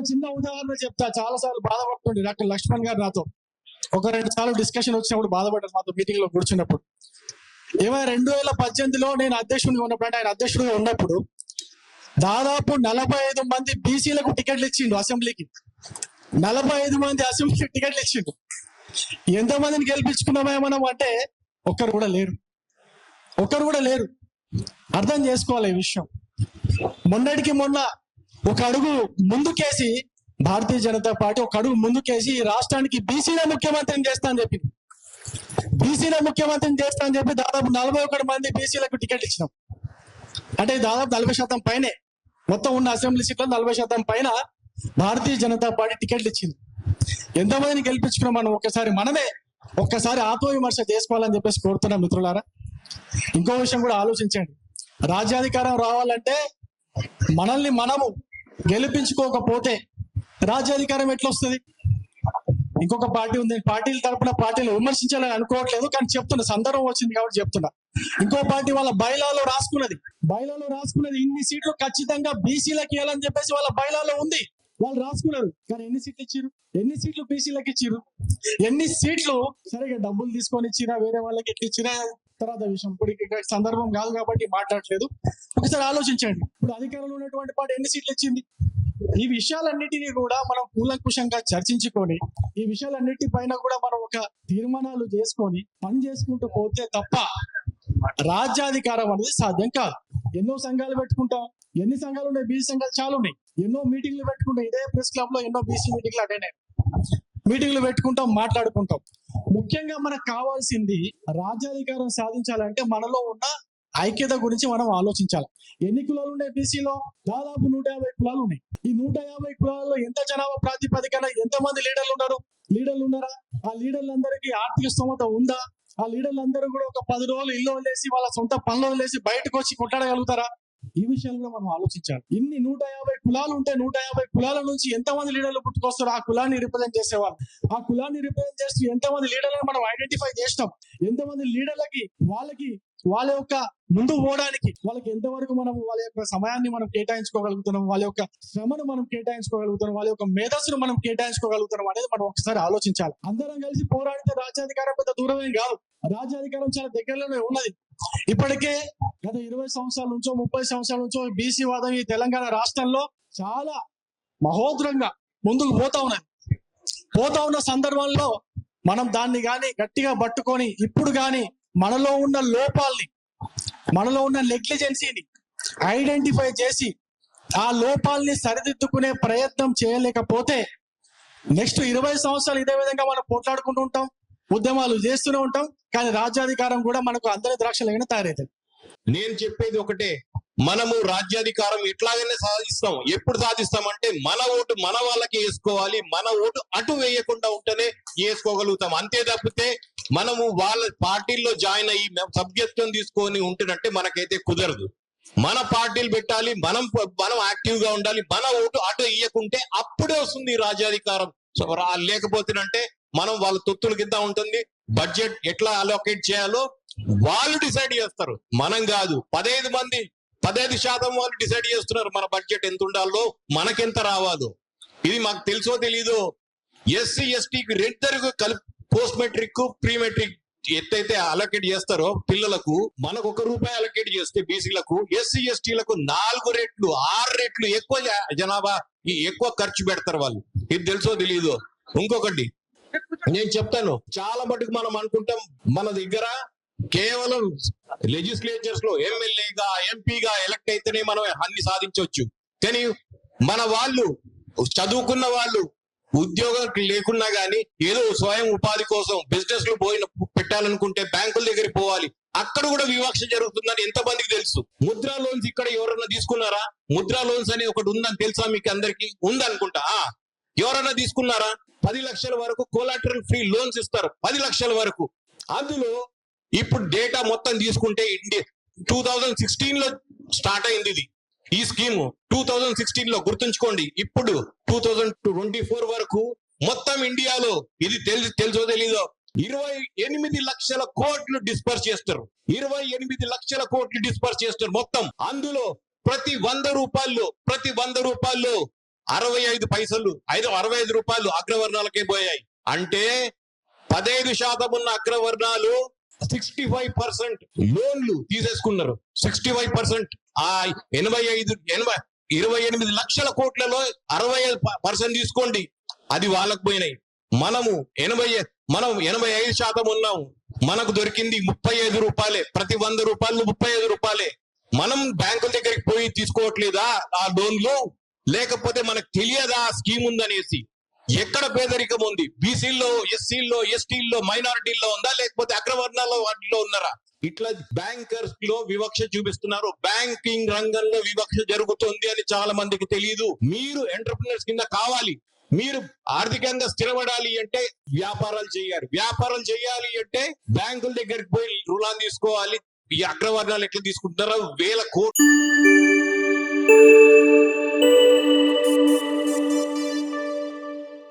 చిన్న ఉదాహరణ చెప్తా. చాలా సార్లు బాధపడుతుండే డాక్టర్ లక్ష్మణ్ గారు నాతో. ఒక రెండు సార్లు డిస్కషన్ వచ్చినప్పుడు బాధపడ్డారు మాతో మీటింగ్లో కూర్చున్నప్పుడు. ఏమైనా రెండు వేల పద్దెనిమిదిలో నేను అధ్యక్షుడిగా ఉన్నప్పుడు అంటే ఆయన అధ్యక్షుడిగా ఉన్నప్పుడు దాదాపు నలభై ఐదు మంది బీసీలకు టికెట్లు ఇచ్చిండు అసెంబ్లీకి. నలభై ఐదు మంది అసెంబ్లీకి టికెట్లు ఇచ్చిండు. ఎంతమందిని గెలిపించుకున్నామే మనం అంటే ఒక్కరు కూడా లేరు. ఒక్కరు కూడా లేరు. అర్థం చేసుకోవాలి ఈ విషయం. మొన్నటికి మొన్న ఒక అడుగు ముందుకేసి భారతీయ జనతా పార్టీ ఒక అడుగు ముందుకేసి ఈ రాష్ట్రానికి బీసీల ముఖ్యమంత్రిని చేస్తా అని చెప్పింది. బీసీల ముఖ్యమంత్రిని చేస్తా అని చెప్పి దాదాపు నలభై ఒకటి మంది బీసీలకు టికెట్ ఇచ్చినాం. అంటే దాదాపు నలభై శాతం పైనే. మొత్తం ఉన్న అసెంబ్లీ సీట్లో నలభై శాతం పైన భారతీయ జనతా పార్టీ టికెట్లు ఇచ్చింది. ఎంతమందిని గెలిపించుకున్నాం మనం? ఒక్కసారి మనమే ఒక్కసారి ఆత్మవిమర్శ చేసుకోవాలని చెప్పేసి కోరుతున్నాం మిత్రులారా. ఇంకో విషయం కూడా ఆలోచించండి. రాజ్యాధికారం రావాలంటే మనల్ని మనము గెలిపించుకోకపోతే రాజ్యాధికారం ఎట్లా వస్తుంది ఇంకొక పార్టీ ఉంది. పార్టీల తరపున పార్టీలు విమర్శించాలని అనుకోవట్లేదు కానీ చెప్తున్నా సందర్భం వచ్చింది కాబట్టి చెప్తున్నా. ఇంకో పార్టీ వాళ్ళ బైలాలో రాసుకున్నది. బైలాలో రాసుకున్నది ఇన్ని సీట్లు ఖచ్చితంగా బీసీలకు ఇవ్వాలని చెప్పేసి వాళ్ళ బైలాలో ఉంది. వాళ్ళు రాసుకున్నారు. కానీ ఎన్ని సీట్లు ఇచ్చారు ఎన్ని సీట్లు బీసీలకు ఇచ్చారు ఎన్ని సీట్లు సరిగా డబ్బులు తీసుకొని ఇచ్చినా వేరే వాళ్ళకి ఎట్లా ఇచ్చినా తర్వాత విషయం ఇప్పుడు సందర్భం కాదు కాబట్టి మాట్లాడట్లేదు. ఒకసారి ఆలోచించండి. ఇప్పుడు అధికారంలో ఉన్నటువంటి పార్టీ ఎన్ని సీట్లు ఇచ్చింది? ఈ విషయాలన్నిటినీ కూడా మనం కూలంకుషంగా చర్చించుకొని ఈ విషయాలన్నిటి పైన కూడా మనం ఒక తీర్మానాలు చేసుకొని పని చేసుకుంటూ పోతే తప్ప రాజ్యాధికారం అనేది సాధ్యం కాదు. ఎన్నో సంఘాలు పెట్టుకుంటాం ఎన్ని సంఘాలు ఉన్నాయి? బీసీ సంఘాలు చాలా ఉన్నాయి. ఎన్నో మీటింగ్లు పెట్టుకుంటాం. ఇదే ప్రెస్ క్లబ్లో ఎన్నో బీసీ మీటింగ్లు అటెండ్ మీటింగ్లు పెట్టుకుంటాం మాట్లాడుకుంటాం. ముఖ్యంగా మనకు కావాల్సింది రాజ్యాధికారం సాధించాలంటే మనలో ఉన్న ఐక్యత గురించి మనం ఆలోచించాలి. ఎన్ని కులాలు ఉన్నాయి బీసీలో దాదాపు నూట యాభై కులాలు ఉన్నాయి. ఈ నూట యాభై కులాల్లో ఎంత జనాభా ప్రాతిపదికన ఎంత మంది లీడర్లు ఉన్నారు? లీడర్లు ఉన్నారా? ఆ లీడర్లందరికీ ఆర్థిక స్తోమత ఉందా? ఆ లీడర్లందరూ కూడా ఒక పది రోజులు ఇల్లు వదిలేసి వాళ్ళ సొంత పనులు వదిలేసి బయటకు వచ్చి కొట్లాడగలుగుతారా? ఈ విషయాలు కూడా మనం ఆలోచించాలి. ఇన్ని నూట యాభై కులాలు ఉంటే నూట యాభై కులాల నుంచి ఎంతమంది లీడర్లు పుట్టుకొస్తారు ఆ కులాన్ని రిప్రజెంట్ చేసేవాళ్ళు. ఆ కులాన్ని రిప్రజెంట్ చేస్తూ ఎంతమంది లీడర్లను మనం ఐడెంటిఫై చేసినాం. ఎంతమంది లీడర్లకి వాళ్ళకి వాళ్ళ యొక్క ముందు పోవడానికి వాళ్ళకి ఎంతవరకు మనం వాళ్ళ యొక్క సమయాన్ని మనం కేటాయించుకోగలుగుతున్నాం వాళ్ళ యొక్క శ్రమను మనం కేటాయించుకోగలుగుతున్నాం వాళ్ళ యొక్క మేధస్సును మనం కేటాయించుకోగలుగుతున్నాం అనేది మనం ఒకసారి ఆలోచించాలి. అందరం కలిసి పోరాడితే రాజ్యాధికారం పెద్ద దూరమేం కాదు. రాజ్యాధికారం చాలా దగ్గరలోనే ఉన్నది. ఇప్పటికే గత ఇరవై సంవత్సరాల నుంచో ముప్పై సంవత్సరాల నుంచో బీసీ వాదం ఈ తెలంగాణ రాష్ట్రంలో చాలా మహోద్రంగా ముందుకు పోతా ఉన్నది. పోతా ఉన్న సందర్భంలో మనం దాన్ని గాని గట్టిగా పట్టుకొని ఇప్పుడు గాని మనలో ఉన్న లోపాల్ని మనలో ఉన్న నెగ్లిజెన్సీని ఐడెంటిఫై చేసి ఆ లోపాల్ని సరిదిద్దుకునే ప్రయత్నం చేయలేకపోతే నెక్స్ట్ ఇరవై సంవత్సరాలు ఇదే విధంగా మనం పోట్లాడుకుంటూ ఉంటాం. ఉద్యమాలు చేస్తూనే ఉంటాం కానీ రాజ్యాధికారం కూడా మనకు అందరి ద్రాక్షలైన తయారవుతుంది నేను చెప్పేది ఒకటే మనము రాజ్యాధికారం ఎట్లాగైనా సాధిస్తాం. ఎప్పుడు సాధిస్తామంటే మన ఓటు మన వాళ్ళకి వేసుకోవాలి మన ఓటు అటు వేయకుండా ఉంటేనే వేసుకోగలుగుతాం. అంతే తప్పితే మనము వాళ్ళ పార్టీల్లో జాయిన్ అయ్యి సభ్యత్వం తీసుకొని ఉంటున్నట్టే మనకైతే కుదరదు. మన పార్టీలు పెట్టాలి మనం మనం యాక్టివ్గా ఉండాలి మన ఓటు అటు ఇయ్యకుంటే అప్పుడే వస్తుంది రాజ్యాధికారం. లేకపోతేనంటే మనం వాళ్ళ తొత్తుల కింద ఉంటుంది. బడ్జెట్ ఎట్లా అలోకేట్ చేయాలో వాళ్ళు డిసైడ్ చేస్తారు. మనం కాదు. పదహైదు మంది పదహైదు శాతం వాళ్ళు డిసైడ్ చేస్తున్నారు మన బడ్జెట్ ఎంత ఉండాలో మనకెంత రావాలో. ఇది మాకు తెలుసో తెలీదో? ఎస్సీ ఎస్టీకి రెండరికి కలిపి పోస్ట్ మెట్రిక్ ప్రీ మెట్రిక్ ఎత్తైతే అలొకేట్ చేస్తారో పిల్లలకు మనకు ఒక రూపాయి అలొకేట్ చేస్తే బీసీలకు ఎస్సీ ఎస్టీలకు నాలుగు రెట్లు ఆరు రెట్లు ఎక్కువ జనాభా ఈ ఎక్కువ ఖర్చు పెడతారు వాళ్ళు. ఇది తెలుసో తెలియదు ఇంకొకటి నేను చెప్తాను. చాలా మటుకు మనం అనుకుంటాం మన దగ్గర కేవలం లెజిస్లేచర్స్లో ఎమ్మెల్యేగా ఎంపీగా ఎలక్ట్ అయితేనే మనం అన్ని సాధించవచ్చు. కానీ మన వాళ్ళు చదువుకున్న వాళ్ళు ఉద్యోగం లేకున్నా గానీ ఏదో స్వయం ఉపాధి కోసం బిజినెస్లో పోయిన పెట్టాలనుకుంటే బ్యాంకుల దగ్గరికి పోవాలి. అక్కడ కూడా వివక్ష జరుగుతుందని ఎంతమందికి తెలుసు? ముద్రా లోన్స్ ఇక్కడ ఎవరన్నా తీసుకున్నారా? ముద్రా లోన్స్ అనే ఒకటి ఉందని తెలుసా మీకు అందరికి? ఉందనుకుంటా. ఎవరన్నా తీసుకున్నారా? పది లక్షల వరకు కోలాటరల్ ఫ్రీ లోన్స్ ఇస్తారు. పది లక్షల వరకు. అందులో ఇప్పుడు డేటా మొత్తం తీసుకుంటే ఇండియా టూ థౌజండ్ సిక్స్టీన్లో స్టార్ట్ అయింది ఇది. ఈ స్కీమ్ టూ థౌజండ్ సిక్స్టీన్లో గుర్తుంచుకోండి. ఇప్పుడు టూ థౌజండ్ ట్వంటీ ఫోర్ వరకు మొత్తం ఇండియాలో ఇది తెలుసు తెలుసో తెలీదో ఇరవై ఎనిమిది లక్షల కోట్లు డిస్పర్స్ చేస్తారు. ఇరవై ఎనిమిది లక్షల కోట్లు డిస్పర్స్ చేస్తారు మొత్తం. అందులో ప్రతి వంద రూపాయల్లో ప్రతి వంద రూపాయల్లో అరవై ఐదు పైసలు ఐదు అరవై ఐదు రూపాయలు అగ్రవర్ణాలకే పోయాయి. అంటే పదహైదు శాతం ఉన్న అగ్రవర్ణాలు సిక్స్టీ ఫైవ్ పర్సెంట్ లోన్లు తీసేసుకున్నారు. Sixty five percent. ఆ ఎనభై ఐదు ఎనభై ఇరవై ఎనిమిది లక్షల కోట్లలో అరవై పర్సెంట్ తీసుకోండి. అది వాళ్ళకు పోయినాయి. మనము ఎనభై మనం ఎనభై ఐదు శాతం ఉన్నాము మనకు దొరికింది ముప్పై ఐదు రూపాయలే. ప్రతి వంద రూపాయలు ముప్పై ఐదు రూపాయలే. మనం బ్యాంకుల దగ్గరికి పోయి తీసుకోవట్లేదా ఆ లోన్లు? లేకపోతే మనకు తెలియదా ఆ స్కీమ్ ఉందనేసి? ఎక్కడ పేదరికం ఉంది? బీసీల్లో ఎస్సీల్లో ఎస్టీల్లో మైనారిటీల్లో ఉందా? లేకపోతే అగ్రవర్ణాల్లో వాటిలో ఉన్నారా? ఇట్లా బ్యాంకర్స్లో వివక్ష చూపిస్తున్నారు. బ్యాంకింగ్ రంగంలో వివక్ష జరుగుతుంది అని చాలా మందికి తెలియదు మీరు ఎంటర్ప్రినర్స్ కింద కావాలి. మీరు ఆర్థికంగా స్థిరపడాలి అంటే వ్యాపారాలు చేయాలి. వ్యాపారాలు చేయాలి అంటే బ్యాంకుల దగ్గరికి పోయి రుణాలు తీసుకోవాలి. ఈ అగ్రవర్ణాలు ఎట్లా తీసుకుంటున్నారో? వేల కోట్లు.